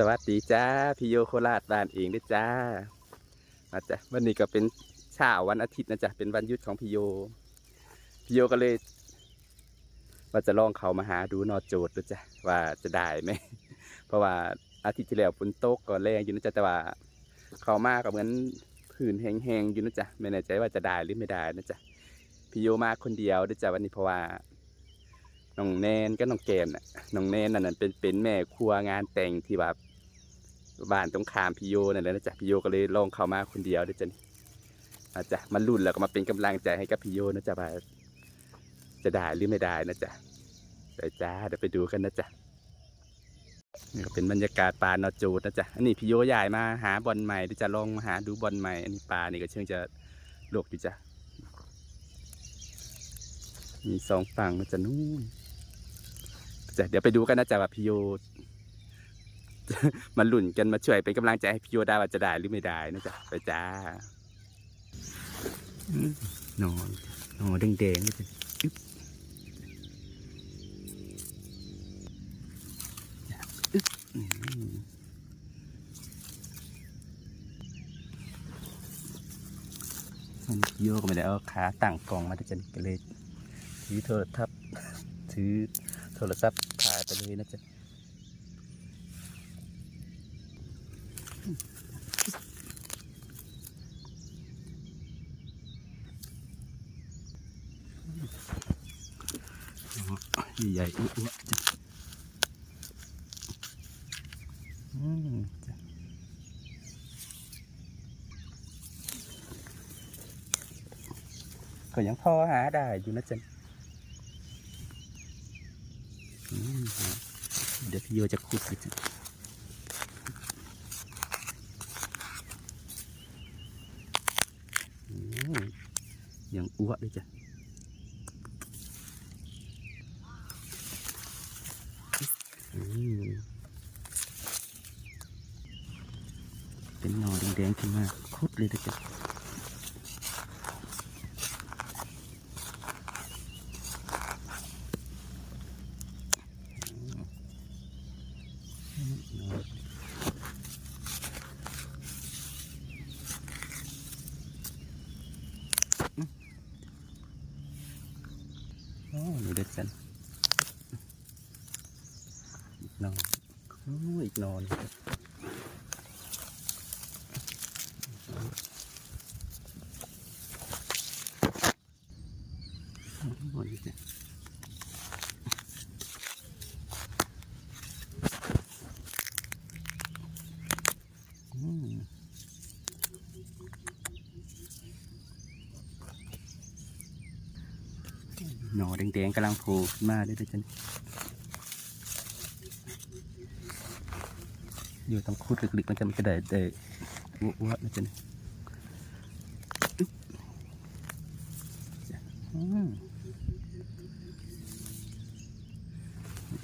สวัสดีจ้าพี่โยโคราชบ้านเองด้วยจ้ามาจ้ะวันนี้ก็เป็นเช้าวันอาทิตย์นะจ๊ะเป็นวันหยุดของพี่โยพี่โยก็เลย ว่าจะลองเขามาหาดูนอโจทย์ดูจ้ะว่าจะได้ไหม เพราะว่าอาทิตย์ที่แล้วฝนตกก็แรงอยู่นะจ๊ะแต่ว่าเขามาก็เหมือนผื่นแห้งๆอยู่นะจ๊ะไม่แน่ใจว่าจะได้หรือไม่ได้นะจ๊ะพี่โยมาคนเดียวด้วยจ้ะวันนี้เพราะว่าน้องแนนก็น้องแกมน่ะน้องแนนนั่นเป็นเป็นแม่ครัวงานแต่งที่แบบ บ้านตรงข้ามพี่โยนั่นแหละนะจ๊ะพี่โยก็เลยลองเข้ามาคนเดียวด้วยจ้ะนี่อาจจะมาลุ้นแล้วก็มาเป็นกำลังใจให้กับพี่โยนะจ๊ะว่าจะได้หรือไม่ได้นะจ๊ะไปจ้าเดี๋ยวไปดูกันนะจ๊ะนี่ก็เป็นบรรยากาศปลานอจูดนะจ๊ะอันนี้พี่โยย้ายมาหาบอลใหม่ดี๋ยวจะลองมาหาดูบอลใหม่ อันนี้ปลานี่ก็เชื่องจะลวกอยู่จ้ะมีสองฝั่งนะจ๊ะนู่นจะเดี๋ยวไปดูกันนะจ๊ะว่าพี่โย มาหลุ่นกันมาช่วยเป็นกำลังใจให้พี่โยได้ว่าจะได้หรือไม่ได้นะจ๊ะไปจ้าอืมหนอนหนอนแดงๆนี่จ้ะอึ๊บอึ๊บอืมมันพี่โยกไม่ได้เอาขาตั้งกล่องมาจะเลยถือโทรทัศน์ถือโทรศัพท์ถ่ายไปเลยนะจ๊ะ ใหญ่อ้วจ้ะอืมจ้ะก็ยังพอหาได้อยู่นะจ๊ะเดี๋ยวพี่โยจะขุดจ้ะยังอ้วนเลยจ้ะ อืม เป็นหน่อแดงๆขึ้นมาคุดเลยนะจ๊ะอืมหน่ออืมโอ้นี่เด็ดจัน อีกหนอนโอ้ยอีกหนอนโอ้ยจ้ะอืมหนอแดงกำลังโผล่ขึ้นมาด้วยจ้ะอยู่ตรงคุดลึกๆมันจะมันจะได้ได้อ้วๆนะจ๊ะ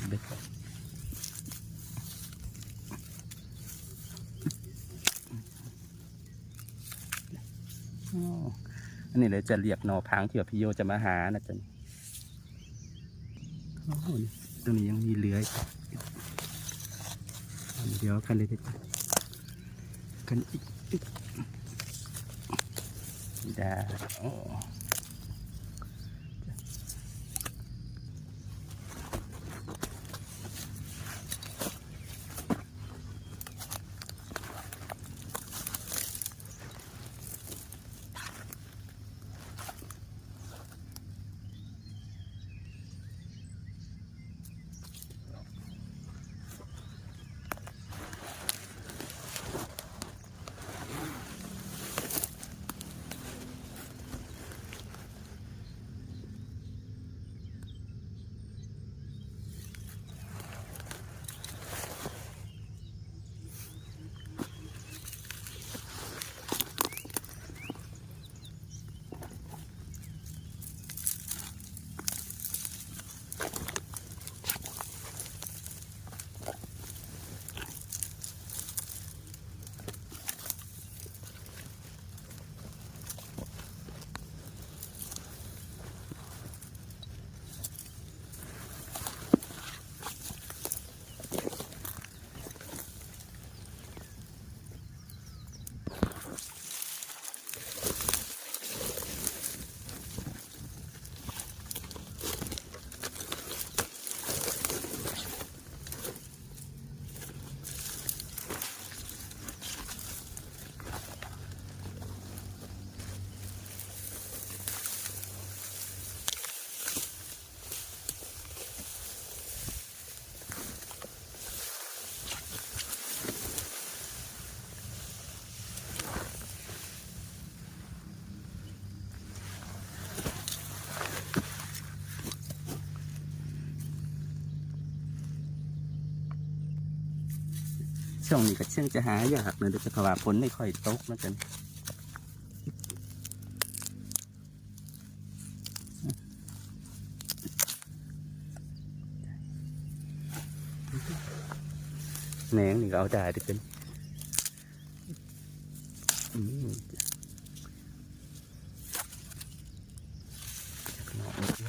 เบ็ดอันนี้เลยจะเรียกหนอพังที่ว่าพี่โยจะมาหานะจ๊ะ ตรงนี้ยังมีเหลือยอันเดี๋ยวกันเลยดิกันอีกอีกได้ ช่วงนี้ก็เชื่องจะหายากเลยเดี๋ยวจะขว่าฝนไม่ค่อยตกนะจ๊ะแหนงนี่ก็เอาได้ดิเป็นะอืมจากหนองนี่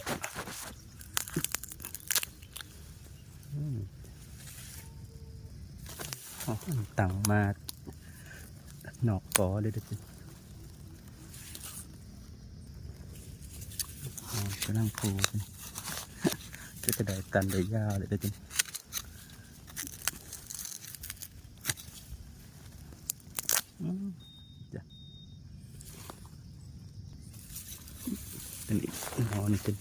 อืม อ๋อต่างมา หนอกอเลยเด็ดกำลังพูกันก็จะได้ตันได้ยาวเลยเด็ดจ้ะเป็นอีกหนอนี่เป็น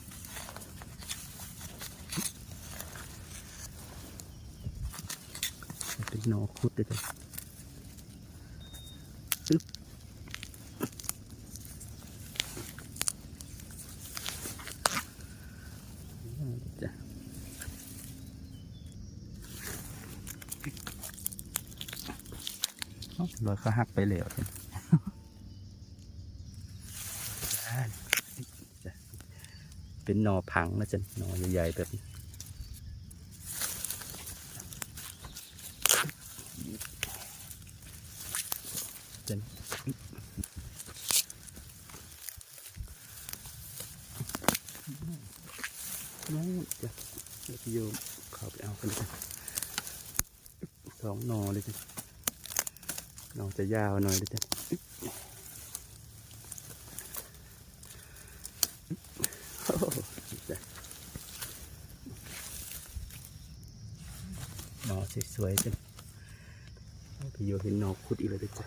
เป็นหนอคุดเลยจ้ะปึ๊บจ้ะเอ้าลอยเขา หักไปแล้วจ้ะจ้ะเป็นหนอพังนะจ๊ะหนอใหญ่ๆแบบนี้ จะยาวหน่อยดิจ้ะหนอสวยๆจ้ะพี่โยเห็นหนอขุดอีกเลยดิจ้ะ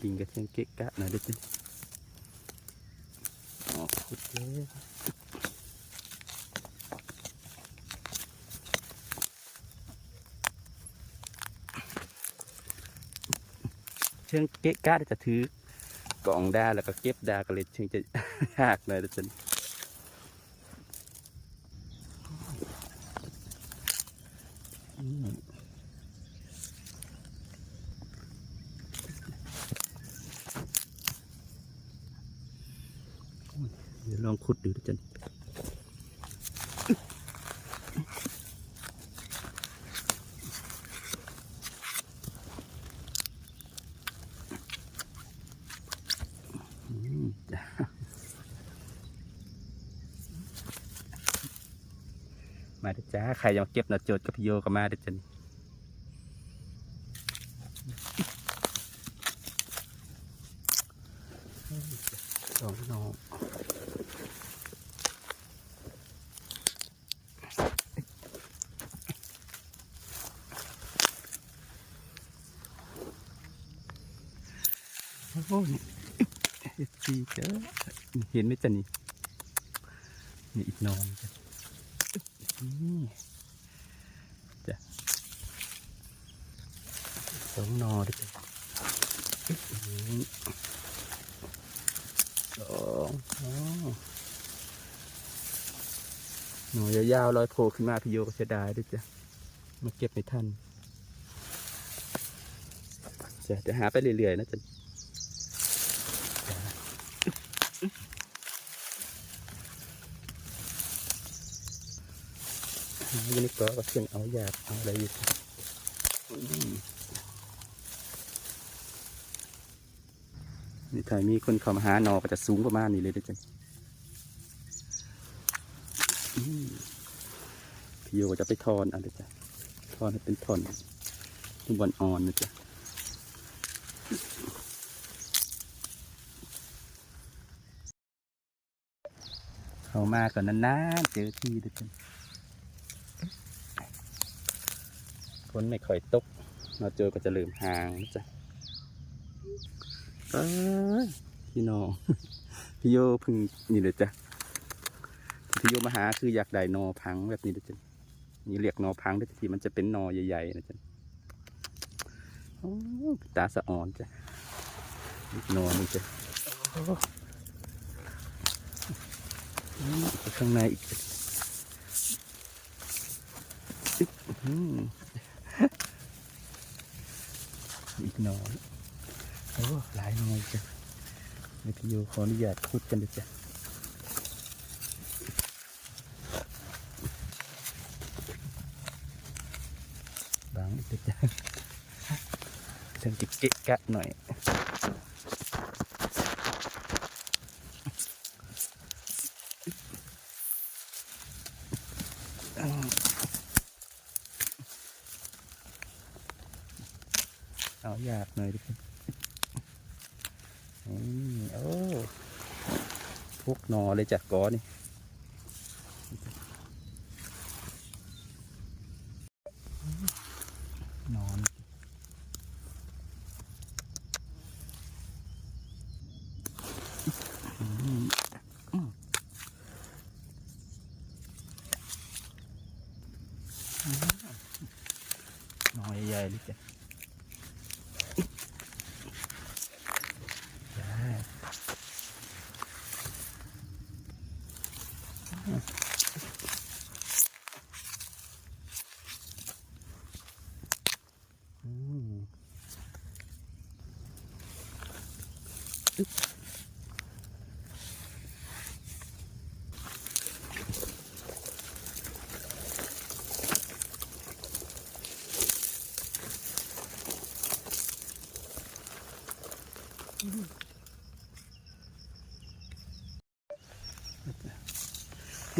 กินกระเทียมเก๊กกะหน่อยด้วยจ้ะ เลยเชิงเก๊กกะจะถือกล่องดาแล้วก็เก็บดาก็เลยเชิงจะ ยากหน่อยด้วยจ้ะอืม เดี๋ยวลองขุดดูดิจันมจ้ะมาเด้จ้า ใครยังเก็บหนาโจทย์กับพี่โยก็มาเด้จันสองหนอ โอ้โหเอฟซีเจ้าเห็นไหมจ๊ะนี่นี่อีกนอนจ้ะนี่จ้ะสองนอด้วยจ้ะสองอ๋อหน่อยาวๆลอยโผล่ขึ้นมาพี่โยก็จะได้ด้วยจ้ะมาเก็บในท่านจะเดี๋ยวหาไปเรื่อยๆนะจ๊ะ ยูนิค ก็เสียงเอาอยากเอาอะไรอยู่นี่ถ้ามีคนเข้ามาหาหนอก็จะสูงประมาณนี้เลยด้อจ้ะพี่โยก็จะไปทอนอะไรจ้ะทอนให้เป็นทอนทุกวันอ่อนนะจ๊ะเข้ามาก่อนนานๆเจอที่ด้อจ้ะ ฝนไม่ค่อยตกเราเจอก็จะเริ่มหางนะจ้ะเอ้ยพี่น้องพี่โยพึ่งนี่เลยจ้ะพี่โยมาหาคืออยากได้นอพังแบบนี้เลยจ้ะนี่เรียกนอพังได้ทีมันจะเป็นนอใหญ่ๆนะจ้ะตาสะอ่อนจ้ะนอนี่จ้ะข้างในอีกอึ๊บ อีกหน่อยโอ้หลายหน่อยจ้ะในพี่โยขออนุญาตขุดกันเลยจ้ะบางอีกจ้ะถึงจะเกะกะหน่อย เอาอยากหน่อยดิครับนี่โอ้พุกนอเลยจากกอนี่ Yeah.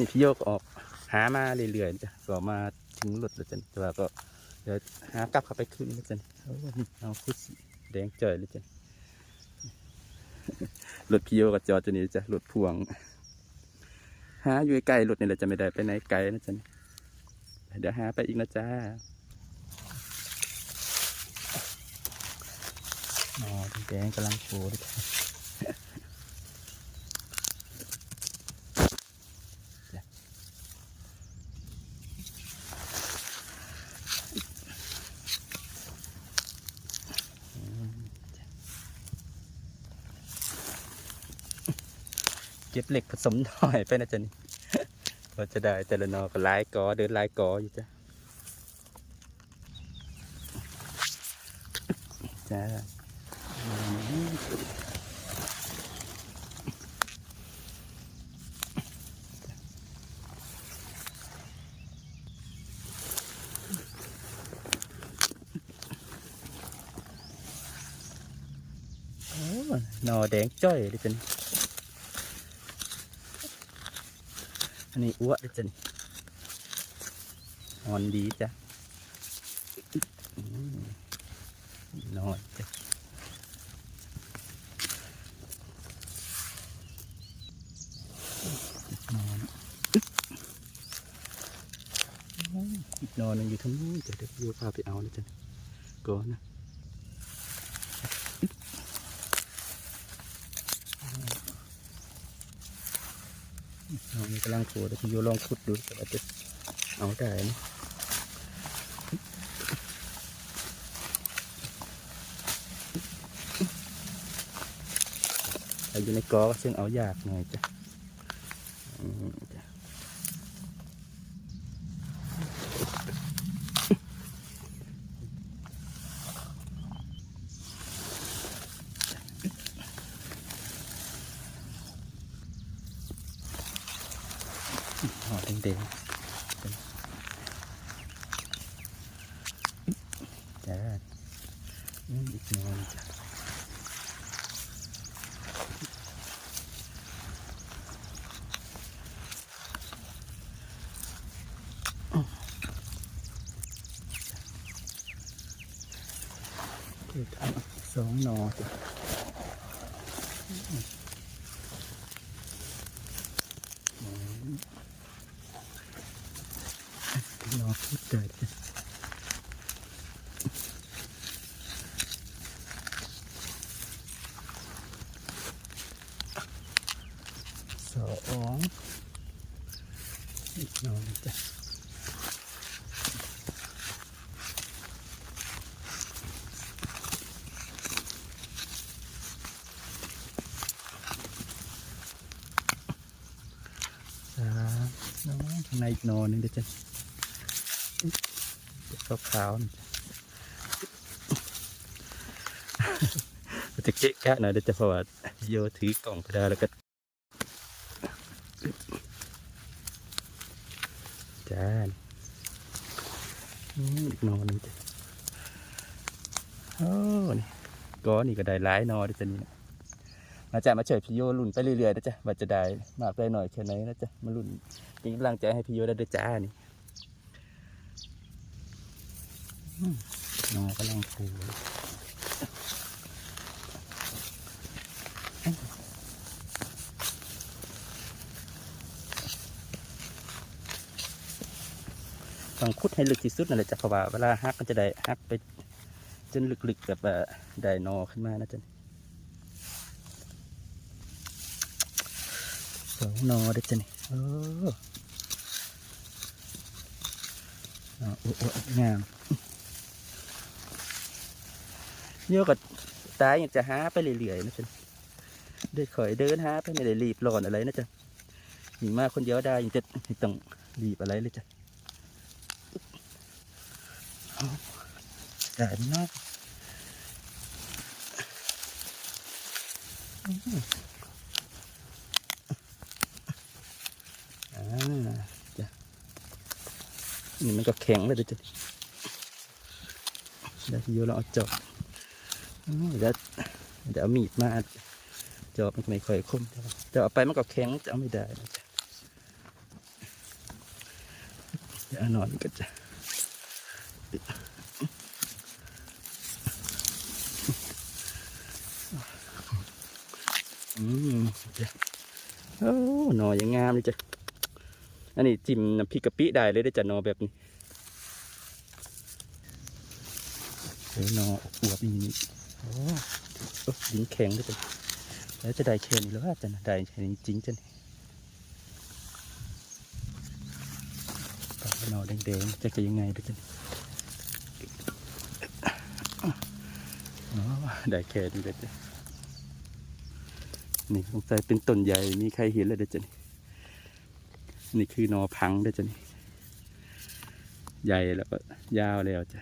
นี่พี่โยกออกหามาเรื่อยๆจ้ะก็มาถึงรถแล้วจ้ะแต่ว่าก็เดี๋ยวหากลับเข้าไปขึ้นแล้วจ้ะเอานี่เอาคุดแดงจ่อยเลยจ้ะรถพี่โยกับจอตัวนี้จ้ะรถพ่วงหาอยู่ใกล้ๆรถนี่แหละจะไม่ได้ไปไหนไกลนะจ๊ะเดี๋ยวหาไปอีกนะจ้าอ๋อแดงกำลังโผล่เลย เก็บเหล็กผสมหน่อยไปนะจ๊ะนี่ก็จะได้แต่ละนอก็หลายกอเดินหลายกออยู่จ้ะจ้าอืมโอ้หนอแดงจ้อยเลยจ้ะนี่ อันนี้อ้วเลยจ้ะนี่นอนดีจ้ะนอนจ้ะนอนอีกนอนนึงอยู่ทั้งนู้นจะเดี๋ยวพี่พาไปเอานะจ๊ะก่อนนะนอน กำลังขูดี๋ยวพี่โยลองขุดดูแต่ว่าจะเอาได้ไหมอยู่ในกอก็ซึ่งเอายากหน่อยจ้ะอืมจ้ะหอแดงๆ จ้ะอืมอีกหน่อยจ้ะเด็กเอาสองหนอจ้ะอืมหนอพูดเกิดจ้ะสองอีกหนอหนึ่งจ้ะ อ ข้าง ในอีกนอหนึงเดี๋ยวจะขาวขาวจะเกะกะหน่อยเดี๋ยวจะเพราะว่าโยถือกล่องไปได้แล้วก็จ้าอีกนอหนึงจ้ะโอ้นี่ก็นี่ก็ได้หลายนอเดี๋ยวจะนี่นะ มาจะมาเฉยพี่โยลุ่นไปเรื่อยๆนะจ๊ะว่าจะได้มากได้หน่อยแค่ไหนนะจ๊ะมาลุ่นเป็นกำลังใจให้พี่โยได้ด้วยจ้านี่น้องกำลังฟูต้องคุดให้ลึกที่สุดนั่นแหละจ้ะเพราะว่าเวลาฮักก็จะได้ฮักไปจนลึกๆแบบได้นอขึ้นมานะจ๊ะ สองนอเด้อจ้ะนี่เออเอาโอ้โอ้งามเยอะกับตายอยังจะหาไปเรื่อยๆนะจ๊ะเดินคอยเดินหาไปไม่ได้รีบร้อนอะไรนะจ๊ะหญิงมาคนเดียวได้ยังจะต้องรีบอะไรเลยจ้ะเอาได้ไหมเนาะอ่าจ้ะ นี่มันก็แข็งเลยเด้อจ้ะเดี๋ยวโยเราเอาจอบเดี๋ยวเดี๋ยวมีดมาจอบมันไม่ค่อยคมเท่าไหร่เอาไปมันก็แข็งจะเอาไม่ได้นะจ๊ะเดี๋ยวนอนก็จะอืมจ้ะโอ้หนอยังงามเลยจ้ะ อันนี้จิ้มน้ำพริกกะปิได้เลยได้จ้ะหนอแบบนี้เดี๋ยวนออวบอย่างนี้โอ้โอ้ดินแข็งด้วยจ้ะแล้วจะได้แค่นี้หรือว่าจะได้แค่นี้จริงจ้ะนี่นอแดงๆจะจะยังไงด้วยจ้ะนี่ได้แค่นี้เลยจ้ะนี่สงสัยเป็นต้นใหญ่มีใครเห็นแล้วเด้อจ้ะนี่ นี่คือนอพังด้อจ้ะนี่ใหญ่แล้วก็ยาวแล้วจ้ะ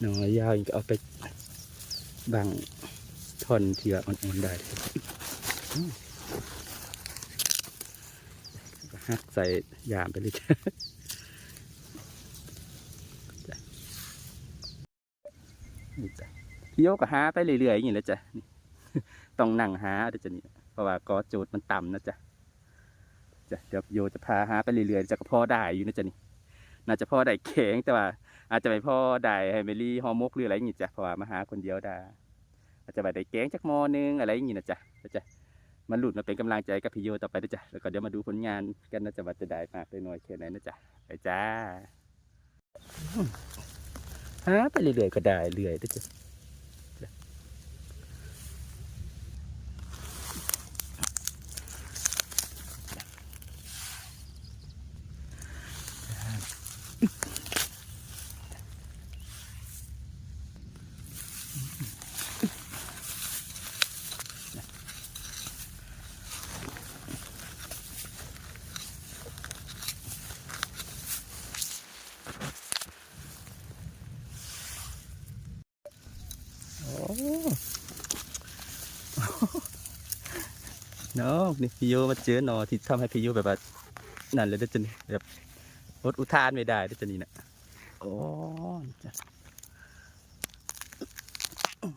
หนอยาวอีกเอาไปบังท่อนที่ว่อ่อนๆได้ หักใส่ยามไปเลยจ้ะจ้ะนี่จ้ะพี่โยก็หาไปเรื่อยๆอย่างนี้แหละจ้ะต้องนั่งหาเดี๋ยวจะนี่เพราะว่าก็โจทย์มันต่ำนะจ๊ะจ้ะเดี๋ยวโยจะพาหาไปเรื่อยๆจะก็พอได้อยู่นะจ๊ะนี่น่าจะพอได้แข็งแต่ว่า อาจจะไม่อได้ให้เมลี่ฮอร์มกหรืออะไรอย่างงี้จ้ะเพราะว่ามาหาคนเดียวได้อาจจะไปได้แกงจักมอนึงอะไรอย่างงี้นะจ๊ะจ๊ะ มันหลุดมาเป็นกำลังใจกับพี่โยต่อไปนะจ๊ะแล้วก็เดี๋ยวมาดูผลงานกันนะจ๊ะว่าจะได้มากได้น้อยแค่ไหนนะจ๊ะไปจ้าหาไปเรื่อยๆก็ได้เรื่อยนะจ๊ะ น้องนี่พี่โยมาเจอหนอที่ทำให้พี่โยแบบว่านั่นเลยนะจ๊ะนี่แบบอดอุทานไม่ได้นะจ๊ะนี่นะโอ้จ้ะอ๋อ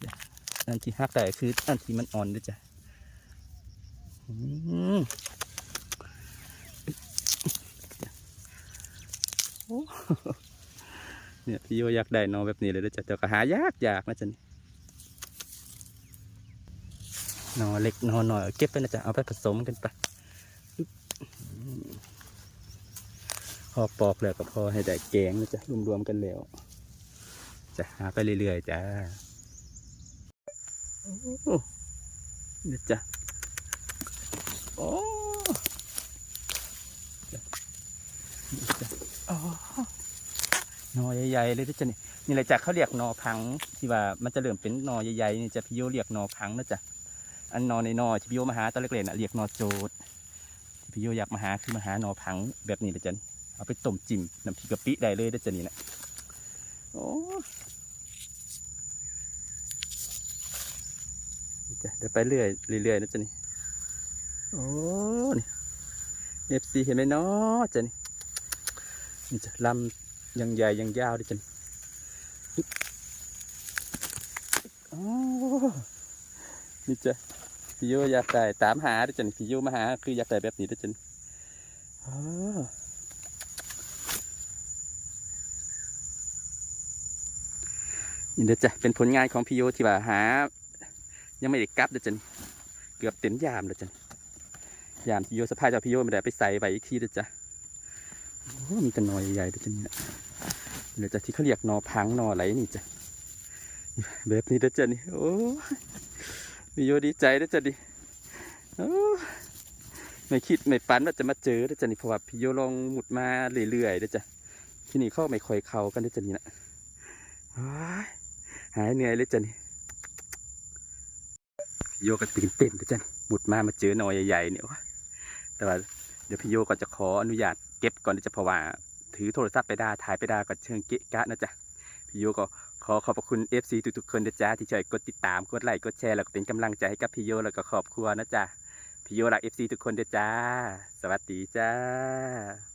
เนี่ยอันที่หักได้คืออันที่มันอ่อนนะจ๊ะเนี่ยพี่โยอยากได้หนอแบบนี้เลยนะจ๊ะแต่ก็หายากยากนะจ๊ะนี่ หนอเล็กหนอหน่อยเก็บไปนะจ๊ะเอาไปผสมกันไปอึ๊บอืมพอปอกแล้วก็พอให้ได้แกงนะจ๊ะรวมๆกันแล้วจะหาไปเรื่อยๆจ้าโอ้นี่จ้ะโอ้นี่จ้ะอ๋อนอใหญ่ๆเลยนะจ๊ะนี่นี่แหละจ้ะเขาเรียกนอพังที่ว่ามันจะเริ่มเป็นนอใหญ่ๆนี่จะพี่โยเรียกนอพังนะจ๊ะ อันนอในนอที่พี่โยมาหาตอนเล็กๆน่ะเรียกนอโจดที่พี่โยอยากมาหาคือมาหานอพังแบบนี้นะจ๊ะนี่เอาไปต้มจิ้มน้ำพริกกะปิได้เลยนะจ๊ะนี่นะโอ้จะเดี๋ยวไปเรื่อยเรื่อยๆนะจ๊ะนี่โอ้นี่เอฟซีเห็นไหมเนาะจ๊ะนี่นี่จ้ะลำยังใหญ่ยังยาวด้วยจ๊ะนี่โอ้นี่จ้ะ พี่โยอยากได้ตามหาด้วยจ้ะนี่พี่โยมาหา คืออยากได้แบบนี้ด้วยจ้ะนี่อ๋อนี่เด้อจ้ะเป็นผลงานของพี่โยที่ว่าหา ยังไม่ได้กลับเด้อจ้ะนี่เกือบเต็มยามแล้วจ้ะนี่ยามพี่โยสะพายจากพี่โยไม่ได้ไปใส่ไว้อีกทีเด้อจ้ะโอ้มีแต่หนอยใหญ่ๆเด้อจ้ะนี่นเดี๋ยวจะที่เขาเรียกหนอพังหนออะไรนี่จ้ะแบบนี้เด้อจ้ะนี่โอ้ มีโยดีใจเด้จ้ะดิไม่คิดไม่ฝันว่าจะมาเจอเด้จ้ะนี่เพราะว่าพี่โยลองหมุดมาเรื่อยๆเด้จ้ะที่นี่เข้าไม่ค่อยเข้ากันเด้จ้ะนี่นะหายเหนื่อยเลยจ้ะนี่พี่โยก็ตื่นเต้นเด้จ้ะหมุดมามาเจอหน่อยใหญ่ๆเนี่ยแต่ว่าเดี๋ยวพี่โยก็จะขออนุญาตเก็บก่อนเด้อจ้ะเพราะว่าถือโทรศัพท์ไปได้ถ่ายไปได้ก็เชิงเกะกะนะจ๊ะพี่โยก็ ขอขอบคุณ FC ทุกๆคนนะจ๊ะที่ช่วยกดติดตามกดไลค์กดแชร์แล้วก็เป็นกำลังใจให้กับพี่โยแล้วก็ครอบครัวนะจ๊ะพี่โยรัก FC ทุกคนเด้อจ้าสวัสดีจ้า